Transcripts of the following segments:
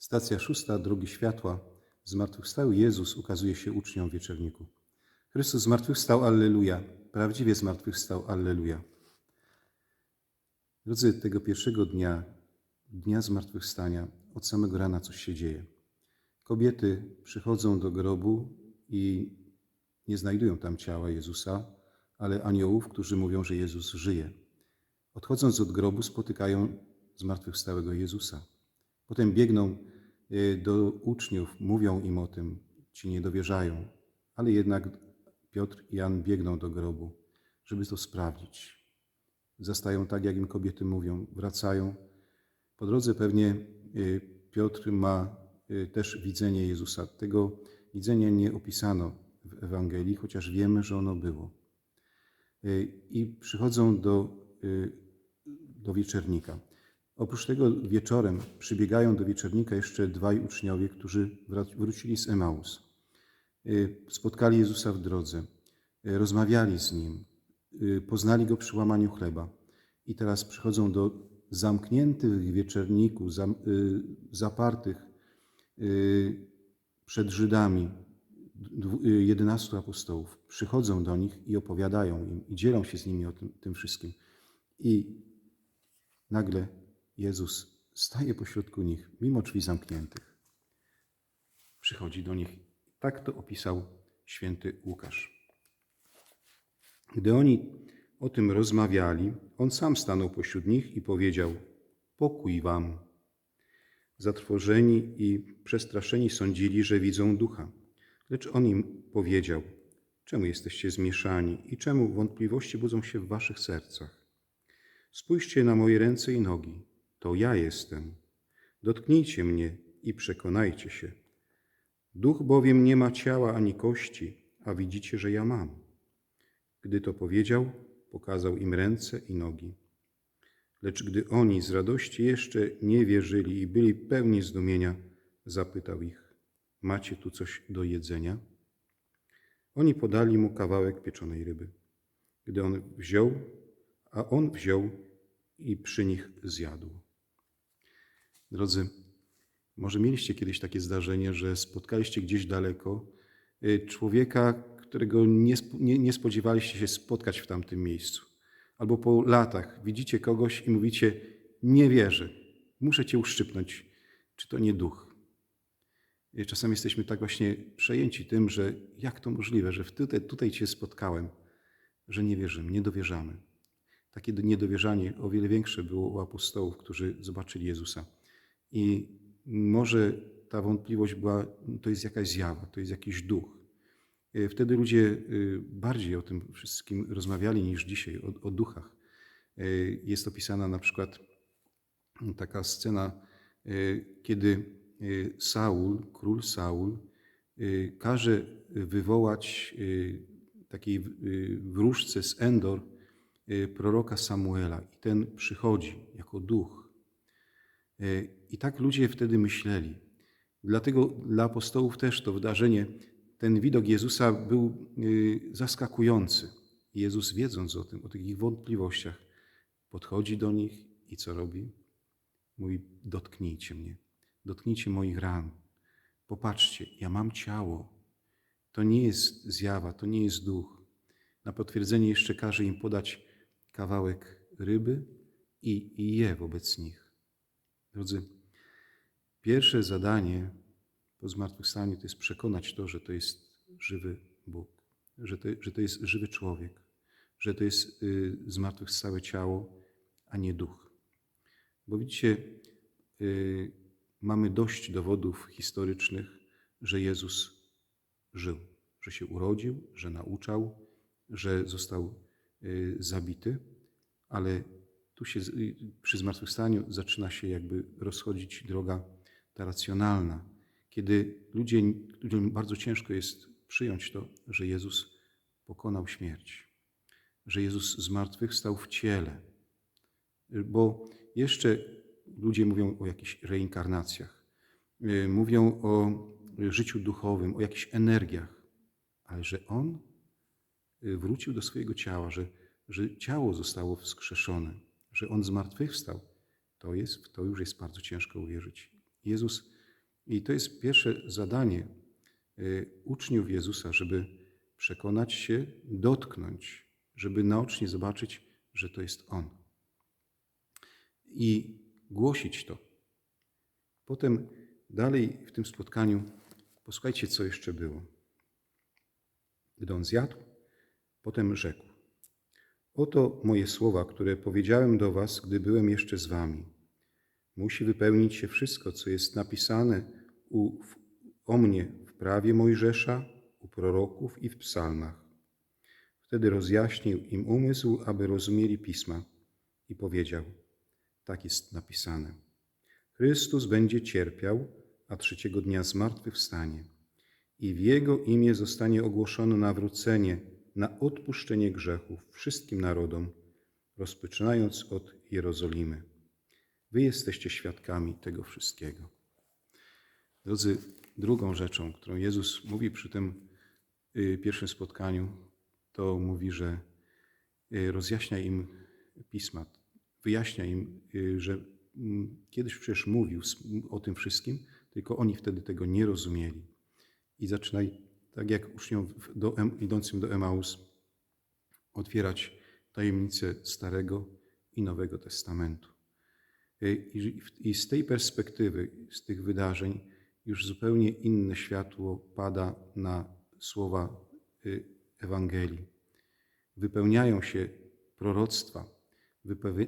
Stacja szósta, drogi światła. Zmartwychwstały Jezus ukazuje się uczniom w wieczerniku. Chrystus zmartwychwstał, alleluja. Prawdziwie zmartwychwstał, alleluja. Drodzy, tego pierwszego dnia, dnia zmartwychwstania, od samego rana coś się dzieje. Kobiety przychodzą do grobu i nie znajdują tam ciała Jezusa, ale aniołów, którzy mówią, że Jezus żyje. Odchodząc od grobu, spotykają zmartwychwstałego Jezusa. Potem biegną do uczniów, mówią im o tym, ci nie dowierzają, ale jednak Piotr i Jan biegną do grobu, żeby to sprawdzić. Zastają tak, jak im kobiety mówią, wracają. Po drodze pewnie y, Piotr ma y, też widzenie Jezusa. Tego widzenia nie opisano w Ewangelii, chociaż wiemy, że ono było. I przychodzą do, do wieczernika. Oprócz tego wieczorem przybiegają do wieczornika jeszcze dwaj uczniowie, którzy wrócili z Emaus. Spotkali Jezusa w drodze, rozmawiali z Nim, poznali Go przy łamaniu chleba. I teraz przychodzą do zamkniętych wieczerników, zapartych przed Żydami, jedenastu apostołów. Przychodzą do nich i opowiadają im, i dzielą się z nimi o tym, tym wszystkim. I nagle Jezus staje pośrodku nich, mimo drzwi zamkniętych. Przychodzi do nich. Tak to opisał święty Łukasz. Gdy oni o tym rozmawiali, on sam stanął pośród nich i powiedział: Pokój wam. Zatrwożeni i przestraszeni sądzili, że widzą ducha. Lecz on im powiedział: Czemu jesteście zmieszani i czemu wątpliwości budzą się w waszych sercach? Spójrzcie na moje ręce i nogi to ja jestem. Dotknijcie mnie i przekonajcie się. Duch bowiem nie ma ciała ani kości, a widzicie, że ja mam. Gdy to powiedział, pokazał im ręce i nogi. Lecz gdy oni z radości jeszcze nie wierzyli i byli pełni zdumienia, zapytał ich: Macie tu coś do jedzenia? Oni podali mu kawałek pieczonej ryby. Gdy on wziął, a on wziął i przy nich zjadł. Drodzy, może mieliście kiedyś takie zdarzenie, że spotkaliście gdzieś daleko y, człowieka, którego nie, nie, nie spodziewaliście się spotkać w tamtym miejscu. Albo po latach widzicie kogoś i mówicie: Nie wierzę, muszę cię uszczypnąć. Czy to nie duch? I czasami jesteśmy tak właśnie przejęci tym, że jak to możliwe, że tutaj, tutaj Cię spotkałem, że nie wierzymy, nie dowierzamy. Takie niedowierzanie o wiele większe było u apostołów, którzy zobaczyli Jezusa. I może ta wątpliwość była, to jest jakaś zjawa, to jest jakiś duch. E, wtedy ludzie e, bardziej o tym wszystkim rozmawiali niż dzisiaj, o, o duchach. E, jest opisana na przykład taka scena, kiedy Saul, król Saul, każe wywołać takiej wróżce z Endor proroka Samuela. I ten przychodzi jako duch i tak ludzie wtedy myśleli. Dlatego dla apostołów też to wydarzenie, ten widok Jezusa był y, zaskakujący. Jezus, wiedząc o tym, o tych ich wątpliwościach, podchodzi do nich i co robi? Mówi: Dotknijcie mnie, dotknijcie moich ran. Popatrzcie, ja mam ciało. To nie jest zjawa, to nie jest duch. Na potwierdzenie jeszcze każe im podać kawałek ryby i, i je wobec nich. Drodzy, pierwsze zadanie po zmartwychwstaniu to jest przekonać to, że to jest żywy Bóg, że to, że to jest żywy człowiek, że to jest y, zmartwychwstałe ciało, a nie duch. Bo widzicie, y, mamy dość dowodów historycznych, że Jezus żył, że się urodził, że nauczał, że został y, zabity, ale tu się przy zmartwychwstaniu zaczyna się jakby rozchodzić droga ta racjonalna, kiedy ludzie, ludziom bardzo ciężko jest przyjąć to, że Jezus pokonał śmierć, że Jezus zmartwychwstał w ciele, bo jeszcze ludzie mówią o jakichś reinkarnacjach, y, mówią o życiu duchowym, o jakichś energiach, ale że On y, wrócił do swojego ciała, że, że ciało zostało wskrzeszone, że On zmartwychwstał, to, jest, to już jest bardzo ciężko uwierzyć. Jezus I to jest pierwsze zadanie y, uczniów Jezusa, żeby przekonać się, dotknąć, żeby naocznie zobaczyć, że to jest On. I głosić to. Potem dalej w tym spotkaniu posłuchajcie, co jeszcze było. Gdy on zjadł, potem rzekł: Oto moje słowa, które powiedziałem do was, gdy byłem jeszcze z wami. Musi wypełnić się wszystko, co jest napisane u, w, o mnie w prawie Mojżesza, u proroków i w psalmach. Wtedy rozjaśnił im umysł, aby rozumieli pisma i powiedział: Tak jest napisane. Chrystus będzie cierpiał, a trzeciego dnia zmartwychwstanie. I w Jego imię zostanie ogłoszone nawrócenie na odpuszczenie grzechów wszystkim narodom, rozpoczynając od Jerozolimy. Wy jesteście świadkami tego wszystkiego. Drodzy, drugą rzeczą, którą Jezus mówi przy tym y, pierwszym spotkaniu, to mówi, że y, rozjaśnia im pisma, wyjaśnia im, y, że mm, kiedyś przecież mówił o tym wszystkim, tylko oni wtedy tego nie rozumieli. I zaczyna, tak jak uczniom do, idącym do Emaus, otwierać tajemnice Starego i Nowego Testamentu. I, I z tej perspektywy, z tych wydarzeń, już zupełnie inne światło pada na słowa y, Ewangelii. Wypełniają się proroctwa,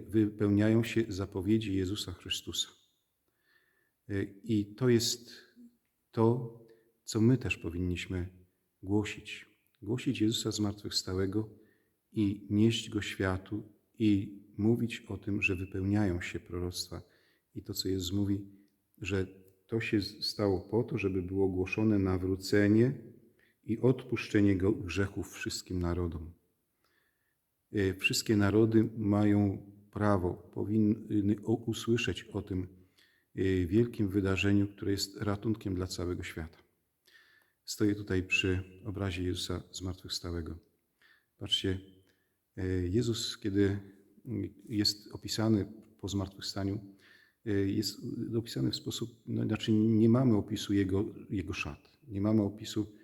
wypełniają się zapowiedzi Jezusa Chrystusa. Y, I to jest to, co my też powinniśmy głosić. Głosić Jezusa zmartwychwstałego i nieść Go światu i mówić o tym, że wypełniają się proroctwa. I to, co Jezus mówi, że to się stało po to, żeby było ogłoszone nawrócenie i odpuszczenie grzechów wszystkim narodom. E, wszystkie narody mają prawo, powinny usłyszeć o tym e, wielkim wydarzeniu, które jest ratunkiem dla całego świata. Stoję tutaj przy obrazie Jezusa zmartwychwstałego. Patrzcie, e, Jezus, kiedy jest opisany po zmartwychwstaniu, jest opisany w sposób, no, znaczy nie mamy opisu jego, jego szat, nie mamy opisu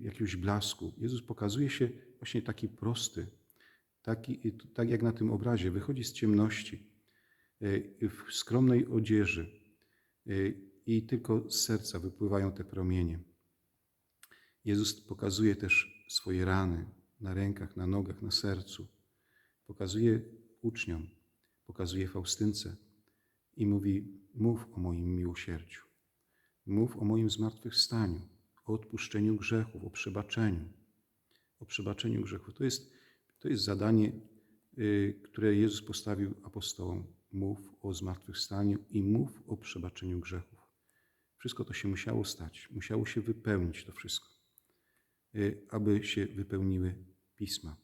jakiegoś blasku. Jezus pokazuje się właśnie taki prosty, taki, tak jak na tym obrazie, wychodzi z ciemności, w skromnej odzieży i tylko z serca wypływają te promienie. Jezus pokazuje też swoje rany na rękach, na nogach, na sercu. Pokazuje uczniom, pokazuje Faustynce i mówi: Mów o moim miłosierdziu, mów o moim zmartwychwstaniu, o odpuszczeniu grzechów, o przebaczeniu, o przebaczeniu grzechów. To jest, to jest zadanie, y, które Jezus postawił apostołom. Mów o zmartwychwstaniu i mów o przebaczeniu grzechów. Wszystko to się musiało stać, musiało się wypełnić to wszystko. Y, aby się wypełniły pisma.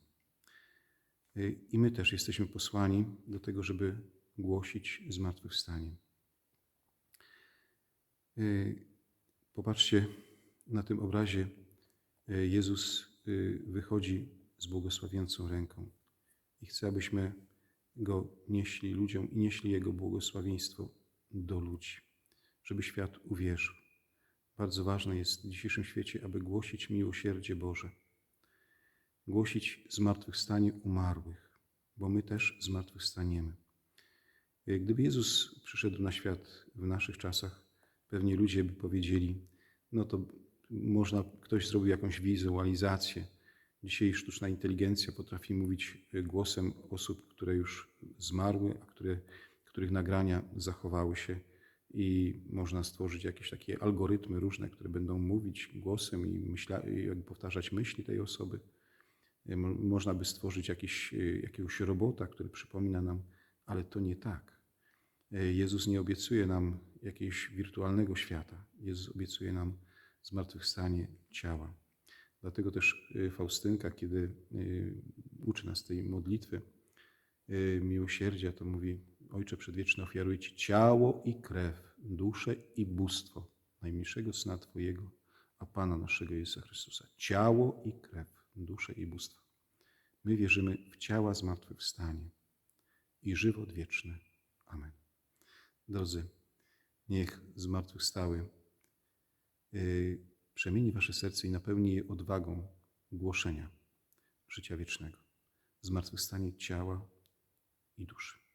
Y, I my też jesteśmy posłani do tego, żeby głosić zmartwychwstanie. Y, popatrzcie, na tym obrazie Jezus wychodzi z błogosławiącą ręką i chce, abyśmy Go nieśli ludziom i nieśli Jego błogosławieństwo do ludzi, żeby świat uwierzył. Bardzo ważne jest w dzisiejszym świecie, aby głosić miłosierdzie Boże, głosić zmartwychwstanie umarłych, bo my też zmartwychwstaniemy. Gdyby Jezus przyszedł na świat w naszych czasach, pewnie ludzie by powiedzieli, no to można, ktoś zrobił jakąś wizualizację. Dzisiaj sztuczna inteligencja potrafi mówić głosem osób, które już zmarły, a które, których nagrania zachowały się i można stworzyć jakieś takie algorytmy różne, które będą mówić głosem i, myśla, i powtarzać myśli tej osoby. E, można by stworzyć jakiś, e, jakiegoś robota, który przypomina nam, ale to nie tak. E, Jezus nie obiecuje nam jakiegoś wirtualnego świata. Jezus obiecuje nam zmartwychwstanie ciała. Dlatego też Faustynka, kiedy uczy nas tej modlitwy miłosierdzia, to mówi Ojcze Przedwieczny, ofiaruję Ci ciało i krew, duszę i bóstwo najmniejszego Syna Twojego, a Pana naszego Jezusa Chrystusa. Ciało i krew, duszę i bóstwo. My wierzymy w ciała zmartwychwstanie i żywot wieczny. Amen. Drodzy, niech zmartwychwstały y, przemieni wasze serce i napełni je odwagą głoszenia życia wiecznego, zmartwychwstanie ciała i duszy.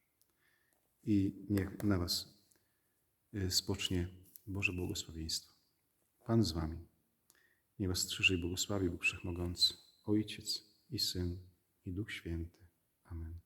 I niech na was y, spocznie Boże błogosławieństwo. Pan z wami. Niech was strzeże i błogosławi Bóg Wszechmogący, Ojciec i Syn i Duch Święty. Amen.